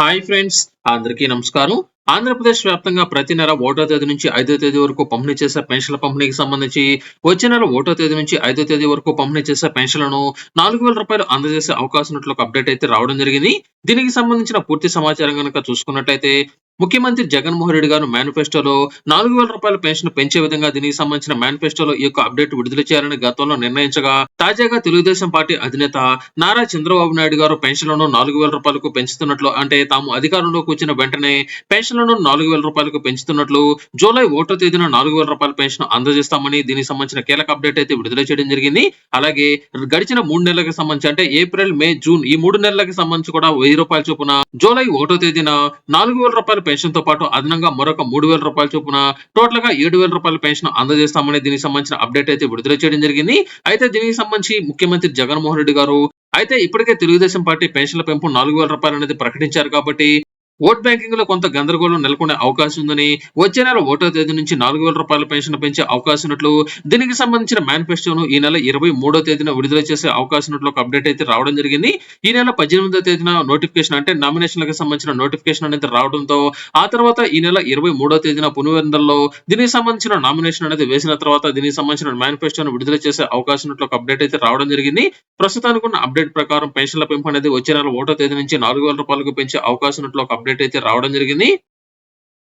Hi friends అందరికీ నమస్కారం. ఆంధ్రప్రదేశ్ వ్యాప్తంగా ప్రతి నెల ఒకటో తేదీ నుంచి ఐదో తేదీ వరకు పంపిణీ చేసే పెన్షన్ల పంపిణీకి సంబంధించి వచ్చే నెల ఒకటో తేదీ నుంచి ఐదో తేదీ వరకు పంపిణీ చేసే పెన్షన్లను నాలుగు వేల రూపాయలు అందజేసే అవకాశం ఉన్నట్లు ఒక అప్డేట్ అయితే రావడం జరిగింది. దీనికి సంబంధించిన పూర్తి సమాచారం కనుక చూసుకున్నట్లయితే ముఖ్యమంత్రి జగన్మోహన్ రెడ్డి గారు మేనిఫెస్టోలో నాలుగు వేల రూపాయల పెన్షన్ పెంచే విధంగా దీనికి సంబంధించిన మేనిఫెస్టోలో ఈ యొక్క అప్డేట్ విడుదల చేయాలని గతంలో నిర్ణయించగా తాజాగా తెలుగుదేశం పార్టీ అధినేత నారా చంద్రబాబు నాయుడు గారు పెన్షన్లను నాలుగు వేల రూపాయలకు పెంచుతున్నట్లు అంటే తాము అధికారంలోకి వచ్చిన వెంటనే పెన్షన్లను నాలుగు వేల రూపాయలకు పెంచుతున్నట్లు జూలై ఒకటో తేదీన నాలుగు వేల రూపాయల పెన్షన్ అందజేస్తామని దీనికి సంబంధించిన కీలక అప్డేట్ అయితే విడుదల చేయడం జరిగింది. అలాగే గడిచిన మూడు నెలలకు సంబంధించి అంటే ఏప్రిల్ మే జూన్ ఈ మూడు నెలలకు సంబంధించి కూడా వెయ్యి రూపాయల చొప్పున జూలై ఒకటో తేదీన నాలుగు వేల రూపాయల పెన్షన్తో పాటు అదనంగా మరొక మూడు వేల రూపాయల చొప్పున టోటల్గా ఏడు వేల రూపాయల పెన్షన్ అందజేస్తామని దీనికి సంబంధించిన అప్డేట్ అయితే విడుదల చేయడం జరిగింది. అయితే దీనికి సంబంధించి ముఖ్యమంత్రి జగన్మోహన్ రెడ్డి గారు అయితే ఇప్పటికే తెలుగుదేశం పార్టీ పెన్షన్ల పెంపు నాలుగు వేల రూపాయలు అనేది ప్రకటించారు కాబట్టి ఓట్ బ్యాంకింగ్లో కొంత గందరగోళం నెలకొనే అవకాశం ఉందని వచ్చే నెల ఓటో తేదీ నుంచి నాలుగు వేల రూపాయల పెన్షన్ పెంచే అవకాశం ఉన్నట్లు దీనికి సంబంధించిన మేనిఫెస్టోను ఈ నెల ఇరవై మూడో తేదీన విడుదల చేసే అవకాశం ఉన్నట్లు ఒక అప్డేట్ అయితే రావడం జరిగింది. ఈ నెల పద్దెనిమిదో తేదీన నోటిఫికేషన్ అంటే నామినేషన్లకు సంబంధించిన నోటిఫికేషన్ అనేది రావడంతో ఆ తర్వాత ఈ నెల ఇరవై మూడో తేదీన పులివెందుల్లో దీనికి సంబంధించిన నామినేషన్ అనేది వేసిన తర్వాత దీనికి సంబంధించిన మేనిఫెస్టోను విడుదల చేసే అవకాశం ఉన్నట్లు ఒక అప్డేట్ అయితే రావడం జరిగింది. ప్రస్తుతానికి ఉన్న అప్డేట్ ప్రకారం పెన్షన్ల పెంపు అనేది వచ్చే నెల ఓటో తేదీ నుంచి నాలుగు వేల రూపాయలకు పెంచే అవకాశం ఉన్నట్లు ఒక అప్డేట్ అయితే రావడం జరిగింది.